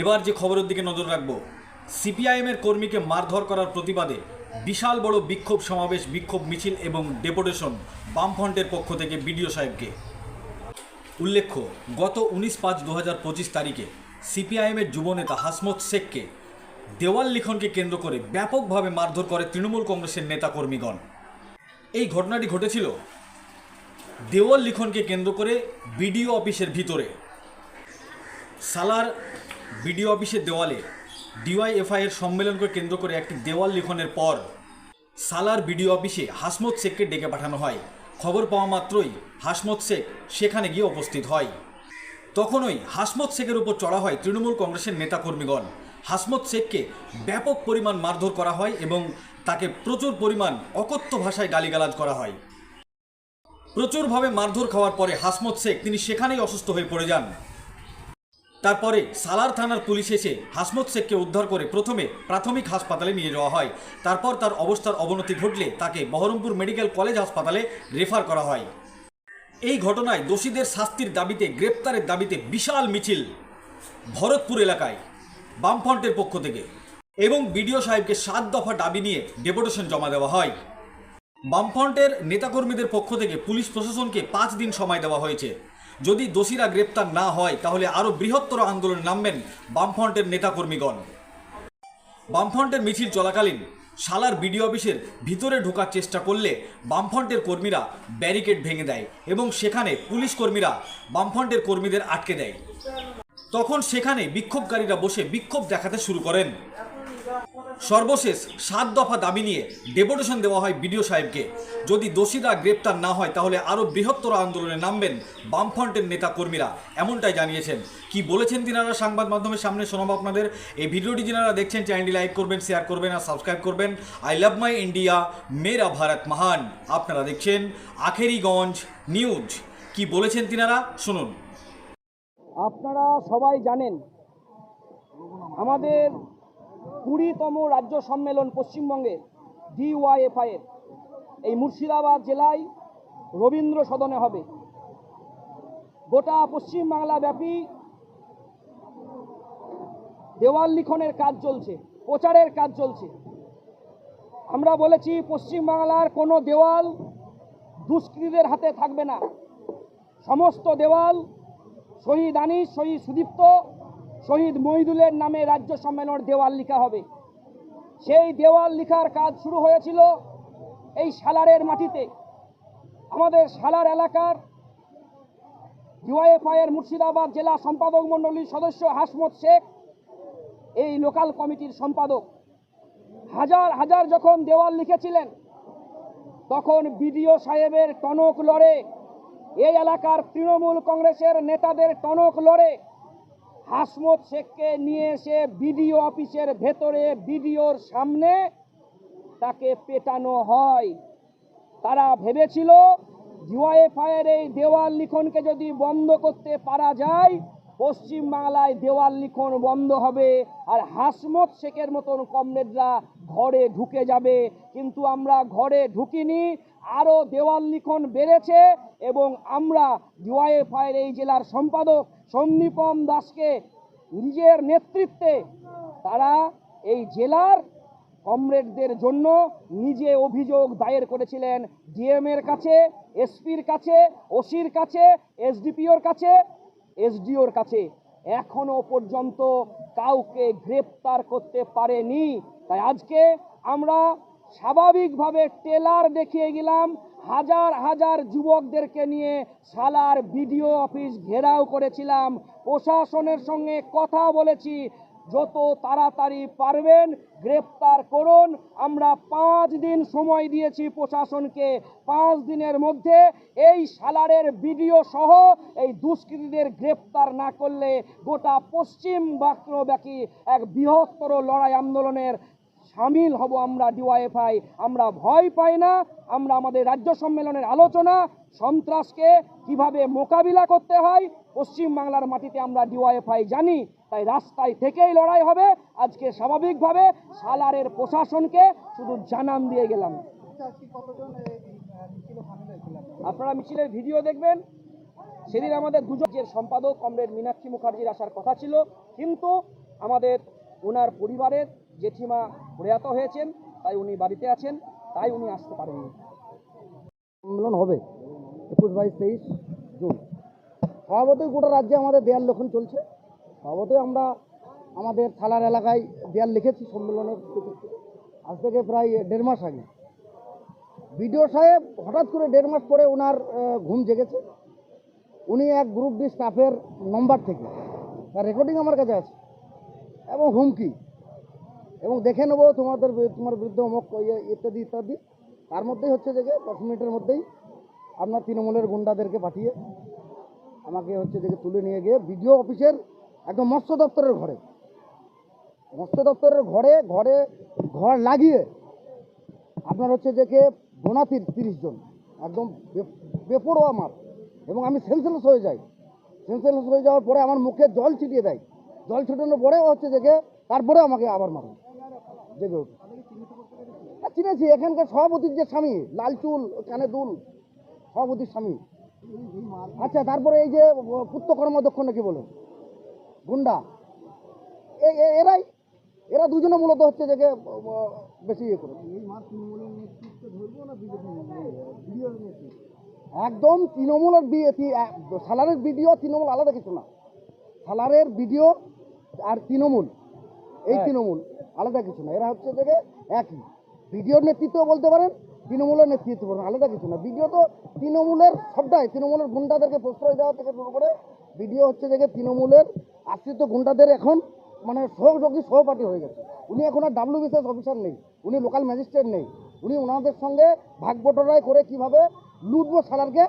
এবার যে খবরের দিকে নজর রাখব সিপিআইএমের কর্মীকে মারধর করার প্রতিবাদে বিশাল বড় বিক্ষোভ সমাবেশ, বিক্ষোভ মিছিল এবং ডেপুটেশন বামফ্রন্টের পক্ষ থেকে বিডিও সাহেবকে। উল্লেখ্য, গত উনিশ পাঁচ দু হাজার পঁচিশ তারিখে সিপিআইএমের যুবনেতা হাসমত শেখকে দেওয়াল লিখনকে কেন্দ্র করে ব্যাপকভাবে মারধর করে তৃণমূল কংগ্রেসের নেতাকর্মীগণ। এই ঘটনাটি ঘটেছিল দেওয়াল লিখনকে কেন্দ্র করে বিডিও অফিসের ভিতরে। সালার বিডিও অফিসের দেওয়ালে ডিওয়াইএফআই এর সম্মেলনকে কেন্দ্র করে একটি দেওয়াল লিখনের পর সালার বিডিও অফিসে হাসমত শেখকে ডেকে পাঠানো হয়। খবর পাওয়া মাত্রই হাসমত শেখ সেখানে গিয়ে উপস্থিত হয়। তখনই হাসমত শেখের উপর চড়া হয় তৃণমূল কংগ্রেসের নেতাকর্মীগণ। হাসমত শেখকে ব্যাপক পরিমাণ মারধর করা হয় এবং তাকে প্রচুর পরিমাণ অকথ্য ভাষায় গালিগালাজ করা হয়। প্রচুরভাবে মারধর খাওয়ার পরে হাসমত শেখ তিনি সেখানেই অসুস্থ হয়ে পড়ে যান। তারপরে সালার থানার পুলিশ এসে হাসমত শেখকে উদ্ধার করে প্রথমে প্রাথমিক হাসপাতালে নিয়ে যাওয়া হয়। তারপর তার অবস্থার অবনতি ঘটলে তাকে বহরমপুর মেডিকেল কলেজ হাসপাতালে রেফার করা হয়। এই ঘটনায় দোষীদের শাস্তির দাবিতে, গ্রেপ্তারের দাবিতে বিশাল মিছিল ভরতপুর এলাকায়, বামফ্রন্টের পক্ষ থেকে এবং বিডিও সাহেবকে সাত দফা দাবি নিয়ে ডেপুটেশন জমা দেওয়া হয়। বামফ্রন্টের নেতাকর্মীদের পক্ষ থেকে পুলিশ প্রশাসনকে পাঁচ দিন সময় দেওয়া হয়েছে। যদি দোষীরা গ্রেপ্তার না হয়, তাহলে আরও বৃহত্তর আন্দোলনে নামবেন বামফ্রন্টের নেতাকর্মীগণ। বামফ্রন্টের মিছিল চলাকালীন শালার বিডিও অফিসের ভিতরে ঢোকার চেষ্টা করলে বামফ্রন্টের কর্মীরা ব্যারিকেড ভেঙে দেয় এবং সেখানে পুলিশ কর্মীরা বামফ্রন্টের কর্মীদের আটকে দেয়। তখন সেখানে বিক্ষোভকারীরা বসে বিক্ষোভ দেখাতে শুরু করেন। সর্বশেষ সাত দফা দাবি নিয়ে ডেপুটেশন দেওয়া হয় বিডিও সাহেবকে। যদি দোষীরা গ্রেপ্তার না হয়, তাহলে আরও বৃহত্তর আন্দোলনে নামবেন বামফ্রন্টের নেতা কর্মীরা এমনটাই জানিয়েছেন। কি বলেছেন তিনারা সংবাদ মাধ্যমের সামনে শোনাবো আপনাদের। এই ভিডিওটি যিনারা দেখছেন, চ্যানেলটি লাইক করবেন, শেয়ার করবেন আর সাবস্ক্রাইব করবেন। আই লাভ মাই ইন্ডিয়া, মেরা ভারত মহান। আপনারা দেখছেন আখেরিগঞ্জ নিউজ। কি বলেছেন তিনারা? শুনুন। আপনারা সবাই জানেন, আমাদের কুড়িতম রাজ্য সম্মেলন পশ্চিমবঙ্গে ডিওয়াইএফআই এর। এই মুর্শিদাবাদ জেলায় রবীন্দ্র সদনে হবে। গোটা পশ্চিমবাংলা ব্যাপী দেওয়াল লিখনের কাজ চলছে, প্রচারের কাজ চলছে। আমরা বলেছি, পশ্চিমবাংলার কোনো দেওয়াল দুষ্কৃতীদের হাতে থাকবে না। সমস্ত দেওয়াল শহীদ আনিস, শহীদ সুদীপ্ত শহীদ মহিদুলের নামে রাজ্য সম্মেলনের দেওয়াল লিখা হবে। সেই দেওয়াল লিখার কাজ শুরু হয়েছিল এই সালারের মাটিতে। আমাদের সালার এলাকার ইউআইএফআই এর মুর্শিদাবাদ জেলা সম্পাদক মণ্ডলীর সদস্য হাসমত শেখ, এই লোকাল কমিটির সম্পাদক। হাজার হাজার যখন দেওয়াল লিখেছিলেন, তখন বিডিও সাহেবের টনক লড়ে, এই এলাকার তৃণমূল কংগ্রেসের নেতাদের টনক লড়ে হাসমত শেখকে নিয়ে এসে বিডিও অফিসের ভেতরে বিডিওর সামনে তাকে পেটানো হয়। তারা ভেবেছিল, জিওয়াইএফআইয়ের এই দেওয়াল লিখনকে যদি বন্ধ করতে পারা যায়, পশ্চিম বাংলায় দেওয়াল লিখন বন্ধ হবে আর হাসমত শেখের মতন কমরেডরা ঘরে ঢুকে যাবে। কিন্তু আমরা ঘরে ঢুকিনি আরও দেওয়াল লিখন বেড়েছে এবং আমরা ডিওয়াইএফআইয়ের এই জেলার সম্পাদক সন্দীপম দাসকে নিজের নেতৃত্বে তারা এই জেলার কমরেডদের জন্য নিজে অভিযোগ দায়ের করেছিলেন ডিএম এর কাছে, এসপির কাছে, ওসির কাছে, এসডিপিওর কাছে, এসডিওর কাছে। এখনও পর্যন্ত কাউকে গ্রেপ্তার করতে পারেনি। তাই আজকে আমরা স্বাভাবিকভাবে টেলার দেখিয়ে গেলাম, হাজার হাজার যুবকদেরকে নিয়ে সালার বিডিও অফিস ঘেরাও করেছিলাম, প্রশাসনের সঙ্গে কথা বলেছি, যত তাড়াতাড়ি পারবেন গ্রেপ্তার করুন, আমরা পাঁচ দিন সময় দিয়েছি প্রশাসনকে, পাঁচ দিনের মধ্যে এই সালারের বিডিও সহ এই দুষ্কৃতীদের গ্রেপ্তার না করলে গোটা পশ্চিম বাক্রব্যাপী এক বৃহত্তর লড়াই আন্দোলনের সামিল হব আমরা ডিওয়াইএফআই। আমরা ভয় পাই না, আমরা আমাদের রাজ্য সম্মেলনের আলোচনা, সন্ত্রাসকে কীভাবে মোকাবিলা করতে হয় পশ্চিম বাংলার মাটিতে আমরা ডিওয়াইএফআই জানি, তাই রাস্তায় থেকেই লড়াই হবে। আজকে স্বাভাবিকভাবে সালারের প্রশাসনকে শুধু জানান দিয়ে গেলাম। আপনারা মিছিলের ভিডিও দেখবেন। সেদিন আমাদের দুজনের সম্পাদক, কমরেড মীনাক্ষী মুখার্জির আসার কথা ছিল। কিন্তু আমাদের ওনার পরিবারের জেঠিমা প্রয়াত হয়েছেন, তাই উনি বাড়িতে আছেন, তাই উনি আসতে পারেননি। সম্মেলন হবে, একুশ বাইশ তেইশ জুন। স্বভাবতই গোটা রাজ্যে আমাদের দেয়াল লেখন চলছে। স্বভাবতই আমরা আমাদের থালার এলাকায় দেয়াল লিখেছি সম্মেলনের। আজ থেকে প্রায় দেড় মাস আগে। বিডিও সাহেব হঠাৎ করে দেড় মাস পরে ওনার ঘুম জেগেছে। উনি এক গ্রুপ ডি স্টাফের নম্বর থেকে, তার রেকর্ডিং আমার কাছে আছে। এবং হুমকি। এবং দেখে নেব তোমাদের তোমার বিরুদ্ধে অমুক ইয়ে ইত্যাদি ইত্যাদি। তার মধ্যেই হচ্ছে যে দশ মিনিটের মধ্যেই আপনার তৃণমূলের গুন্ডাদেরকে পাঠিয়ে আমাকে হচ্ছে যে তুলে নিয়ে গিয়ে বিডিও অফিসের একদম মৎস্য দপ্তরের ঘরে। মৎস্য দপ্তরের ঘরে ঘরে ঘর লাগিয়ে আপনার হচ্ছে যে কে গোনা তিরিশ জন, একদম বেপরোয়া মার এবং আমি সেন্সলেস হয়ে যাই। সেন্সলেস হয়ে যাওয়ার পরে আমার মুখে জল ছিটিয়ে দেয়। জল ছিটানোর পরে হচ্ছে যে তারপরে আমাকে আবার মারে। জেগে হ্যাঁ, চিনেছি এখানকার সভাপতির যে স্বামী লাল চুল কানে দুল সভাপতির স্বামী। আচ্ছা তারপরে এই যে পুত্র কর্মদক্ষ নাকি বলে? গুন্ডা। এরাই এরা দুজনে মূলত হচ্ছে যে বেশি ইয়ে করে একদম তৃণমূলের সালারের ভিডিও তৃণমূল আলাদা কিছু না। সালারের ভিডিও আর তৃণমূল। এই তৃণমূল আলাদা কিছু না। এরা হচ্ছে থেকে একই। ভিডিওর নেতৃত্ব বলতে পারেন তৃণমূলের নেতৃত্ব বলেন আলাদা কিছু না। বিডিও তো তৃণমূলের সবটাই তৃণমূলের গুন্ডাদেরকে প্রশ্রয় দেওয়া থেকে শুরু করে বিডিও হচ্ছে থেকে তৃণমূলের আশ্রিত গুন্ডাদের এখন মানে সহযোগী সহপাঠী হয়ে গেছে। উনি এখন আর ডাব্লিউ বিসিএস অফিসার নেই উনি লোকাল ম্যাজিস্ট্রেট নেই। উনি ওনাদের সঙ্গে ভাগ বটরায় করে কীভাবে লুটবো সালারকে?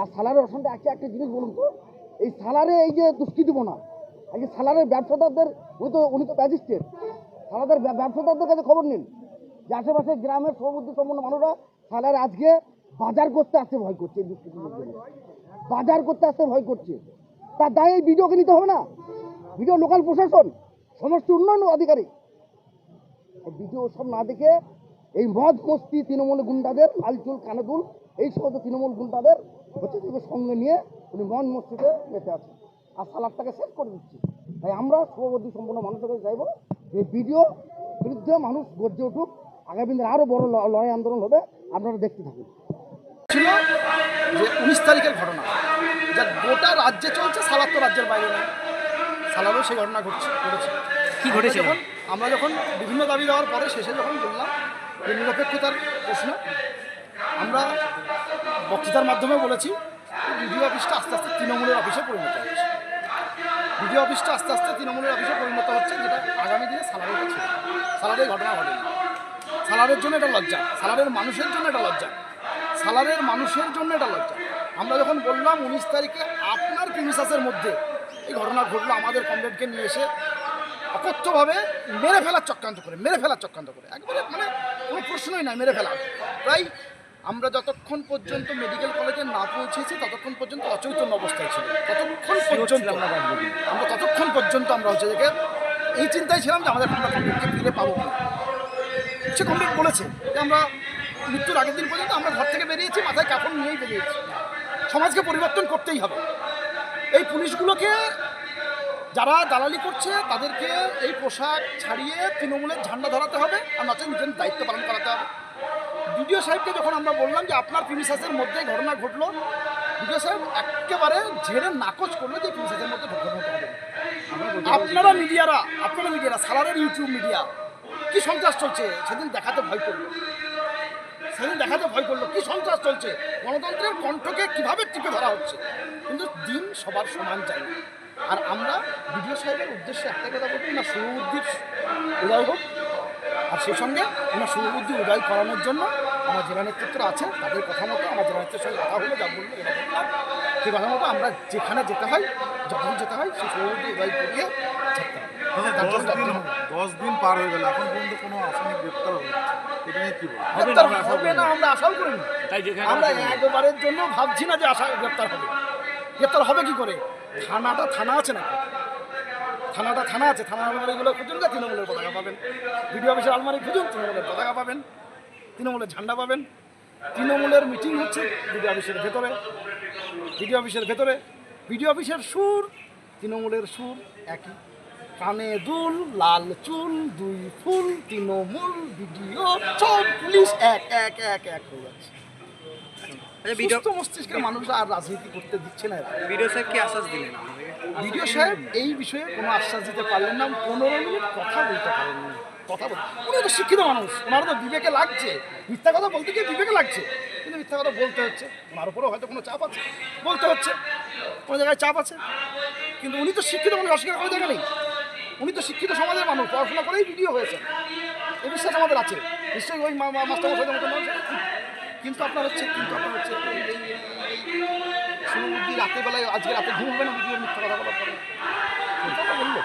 আর সালারের অশান্তি একটা একটা জিনিস বলুন তো এই সালারে এই যে দুষ্কৃতিপনা যে সালারের ব্যবসাদারদের, উনি তো উনি তো ম্যাজিস্ট্রেট। সালাদের ব্যবসাদারদের কাছে খবর নিন। যে আশেপাশে গ্রামের সবুদ্ধি সম্পন্ন মানুষরা সালার আজকে বাজার করতে আসতে ভয় করছে বাজার করতে আসতে ভয় করছে। তার দায় এই ভিডিওকে নিতে হবে না। ভিডিও লোকাল প্রশাসন, সমস্ত উন্নয়ন আধিকারিক। ভিডিও সব না দেখে এই মদ মস্তি তৃণমূল গুন্ডাদের, লালচুল, কানাদুল, এই সমস্ত তৃণমূল গুন্ডাদের হচ্ছে সঙ্গে নিয়ে উনি মন মস্তিতে মেতে আছে আর সালাদটাকে শেষ করে দিচ্ছে। তাই আমরা শুভবুদ্ধি সম্পূর্ণ মানুষের কাছে চাইব যে ভিডিও বিরুদ্ধে মানুষ গর্জে উঠুক আগামী দিনে আরও বড় ল- লড়াই আন্দোলন হবে আপনারা দেখতে থাকুন। ছিল যে উনিশ তারিখের ঘটনা। যা গোটা রাজ্যে চলছে সালাদ তো রাজ্যের বাইরে নেই। সালাদও সেই ঘটনা ঘটছে ঘটেছে। কি ঘটেছে যখন আমরা যখন বিভিন্ন দাবি দেওয়ার পরে শেষে যখন বললাম যে নিরপেক্ষতার প্রশ্ন আমরা বক্তৃতার মাধ্যমে বলেছি বিডিও অফিসটা আস্তে আস্তে তৃণমূলের অফিসে পরিণত হচ্ছে বিডিও অফিসটা আস্তে আস্তে তৃণমূলের অফিসে পরিণত হচ্ছে, যেটা আগামী দিনে সালারের ছিল সালারের ঘটনা ঘটেনি। সালারের জন্য এটা লজ্জা। সালারের মানুষের জন্য এটা লজ্জা। সালারের মানুষের জন্য এটা লজ্জা। আমরা যখন বললাম উনিশ তারিখে আপনার প্রিমিসাসের মধ্যে এই ঘটনা ঘটলো, আমাদের কমরেডকে নিয়ে এসে অকথ্যভাবে মেরে ফেলার চক্রান্ত করে, মেরে ফেলার চক্রান্ত করে। একবারে মানে কোনো প্রশ্নই নাই, মেরে ফেলা। প্রায় আমরা যতক্ষণ পর্যন্ত মেডিকেল কলেজে না পৌঁছেছি ততক্ষণ পর্যন্ত অচৈতন্য অবস্থায় ছিল ততক্ষণ পর্যন্ত আমরা ততক্ষণ পর্যন্ত আমরা হচ্ছে যে এই চিন্তায় ছিলাম যে আমাদের আমরা কমরেডকে ফিরে পাবো সে কমপ্লিট বলেছে যে আমরা মৃত্যুর আগের দিন পর্যন্ত আমরা ঘর থেকে বেরিয়েছি মাথায় কাপড় নিয়েই বেরিয়েছি। সমাজকে পরিবর্তন করতেই হবে। এই পুলিশগুলোকে যারা দালালি করছে তাদেরকে এই পোশাক ছাড়িয়ে তৃণমূলের ঝান্ডা ধরাতে হবে আর নচেত নিজের দায়িত্ব পালন করাতে হবে। বিডিও সাহেবকে যখন আমরা বললাম যে আপনার প্রিমিসাসের মধ্যে ঘটনা ঘটলো বিডিও সাহেব একেবারে ঝেড়ে নাকচ করল যে প্রিমিসাসের মধ্যে ঘটনা না। আপনারা মিডিয়ারা আপনারা মিডিয়ারা, সালারের ইউটিউব মিডিয়া, কি সন্ত্রাস চলছে সেদিন দেখাতে ভয় করল সেদিন দেখাতে ভয় করল, কি সন্ত্রাস চলছে গণতন্ত্রের কণ্ঠকে কীভাবে টিপে ধরা হচ্ছে কিন্তু দিন সবার সমান চাই। আর আমরা বিডিও সাহেবের উদ্দেশ্যে একটা কথা বলব, না শুভবুদ্ধির উদয় হোক আর সেই সঙ্গে আমরা শুভবুদ্ধি উদয় করানোর জন্য আমার জেলা নেতৃত্বরা আছে তাদের কথা মতো আমার জেলা নেতৃত্বের সঙ্গে কথা হলো যা বলল এরা বললাম সেই কথা মতো আমরা যেখানে যেতে হয় যখন যেতে হয় সেই শুভবুদ্ধি উদয় করিয়ে ছাড়তে হবে। দশ দিন পার হয়ে গেল এখন পর্যন্ত কোনো আসামি গ্রেপ্তার হলো না। এটা নিয়ে কি বলব? গ্রেপ্তার হবে না আমরা আশাও করিনি। আমরা একবারের জন্য ভাবছি না যে আশা গ্রেপ্তার হবে। গ্রেপ্তার হবে কি করে? থানাটা থানা আছে না? থানাটা থানা আছে থানা আলমারিগুলো খুঁজুন না তৃণমূলের পতাকা পাবেন। বিডিও অফিসের আলমারি খুঁজুন, তৃণমূলের পতাকা পাবেন, তৃণমূলের ঝান্ডা পাবেন। তৃণমূলের মিটিং হচ্ছে বিডিও অফিসের ভেতরে বিডিও অফিসের ভেতরে বিডিও অফিসের সুর, তৃণমূলের সুর একই। কানে দুল, লাল চুল, দুই ফুল, তৃণমূল ভিডিও, সব পুলিশ এক এক এক এক হয়ে যাচ্ছে সুস্থ মস্তিষ্কের মানুষরা আর রাজনীতি করতে দিচ্ছে না। ভিডিও সাহেব কি আশ্বাস দিলেন বিডিও সাহেব এই বিষয়ে কোনো আশ্বাস দিতে পারলেন না পনেরো মিনিট কথা বলতে পারেননি কথা বল উনি তো শিক্ষিত মানুষ ওনার তো বিবেকে লাগছে। মিথ্যা কথা বলতে গিয়ে বিবেকে লাগছে। কিন্তু মিথ্যা কথা বলতে হচ্ছে। ওনার উপরেও হয়তো কোনো চাপ আছে। বলতে হচ্ছে। কোনো জায়গায় চাপ আছে। কিন্তু উনি তো শিক্ষিত মানুষ অস্বীকার করে দেখে নেই। উনি তো শিক্ষিত সমাজের মানুষ পড়াশোনা করেই ভিডিও হয়েছে। এই বিশ্বাস আমাদের আছে। নিশ্চয়ই ওই মা- মা- মতো মানুষ। কিন্তু আপনার হচ্ছে, কিন্তু আপনার হচ্ছে শুরু রাতের বেলায় আজকে রাতে ঘুম হবে না? মিথ্যা কথা বলার পরে? বলল।